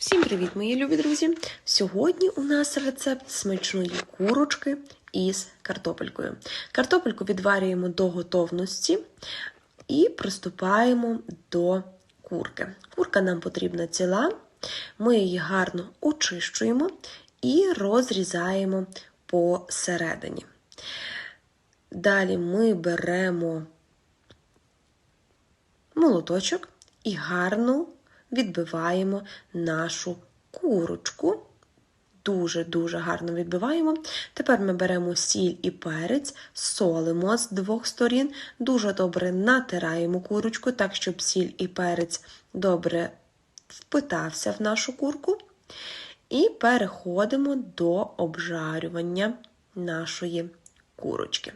Всім привіт, мої любі друзі! Сьогодні у нас рецепт смачної курочки із картопелькою. Картопельку відварюємо до готовності і приступаємо до курки. Курка нам потрібна ціла, ми її гарно очищуємо і розрізаємо посередині. Далі ми беремо молоточок і гарно відбиваємо нашу курочку. Дуже-дуже гарно відбиваємо. Тепер ми беремо сіль і перець, солимо з двох сторін, дуже добре натираємо курочку, так, щоб сіль і перець добре впитався в нашу курку. І переходимо до обжарювання нашої курочки.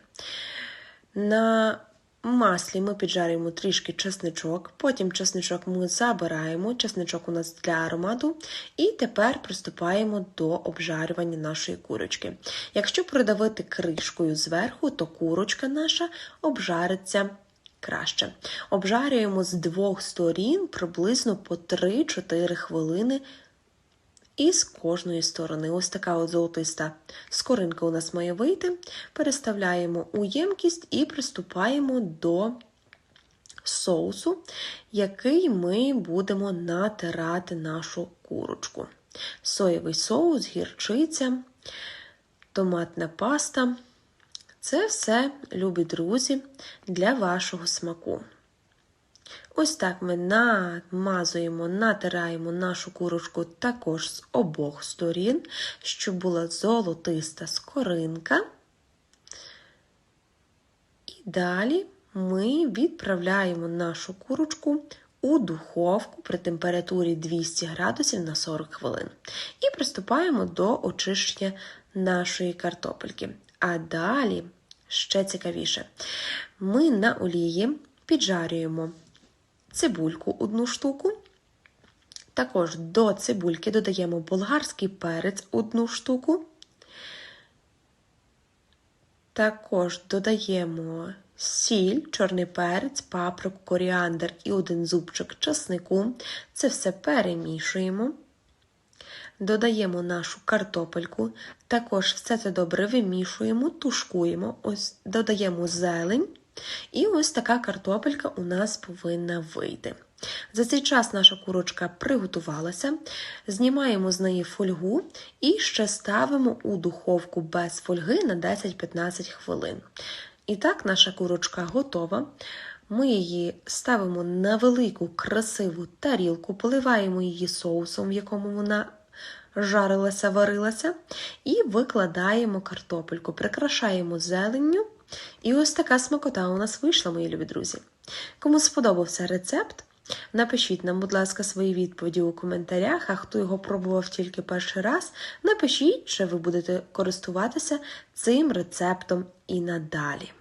На маслі ми піджарюємо трішки чесничок, потім чесничок ми забираємо, чесничок у нас для аромату, і тепер приступаємо до обжарювання нашої курочки. Якщо придавити кришкою зверху, то курочка наша обжариться. Краще. Обжарюємо з двох сторін приблизно по 3-4 хвилини і з кожної сторони. Ось така от золотиста скоринка у нас має вийти. Переставляємо у ємкість і приступаємо до соусу, який ми будемо натирати нашу курочку. Соєвий соус, гірчиця, томатна паста. Це все, любі друзі, для вашого смаку. Ось так ми намазуємо, натираємо нашу курочку також з обох сторін, щоб була золотиста скоринка. І далі ми відправляємо нашу курочку у духовку при температурі 200 градусів на 40 хвилин. І приступаємо до очищення нашої картопельки. А далі, ще цікавіше, ми на олії піджарюємо цибульку одну штуку. Також до цибульки додаємо болгарський перець одну штуку. Також додаємо сіль, чорний перець, паприку, коріандр і один зубчик часнику. Це все перемішуємо. Додаємо нашу картопельку, також все це добре вимішуємо, тушкуємо, ось додаємо зелень. І ось така картопелька у нас повинна вийти. За цей час наша курочка приготувалася, знімаємо з неї фольгу і ще ставимо у духовку без фольги на 10-15 хвилин. І так, наша курочка готова. Ми її ставимо на велику красиву тарілку, поливаємо її соусом, в якому вона жарилася, варилася, і викладаємо картопельку, прикрашаємо зеленню. І ось така смакота у нас вийшла, мої любі друзі. Кому сподобався рецепт, напишіть нам, будь ласка, свої відповіді у коментарях, а хто його пробував тільки перший раз, напишіть, чи ви будете користуватися цим рецептом і надалі.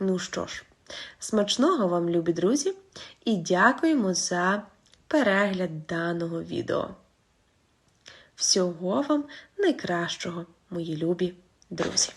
Ну що ж, смачного вам, любі друзі, і дякуємо за перегляд даного відео. Всього вам найкращого, мої любі друзі!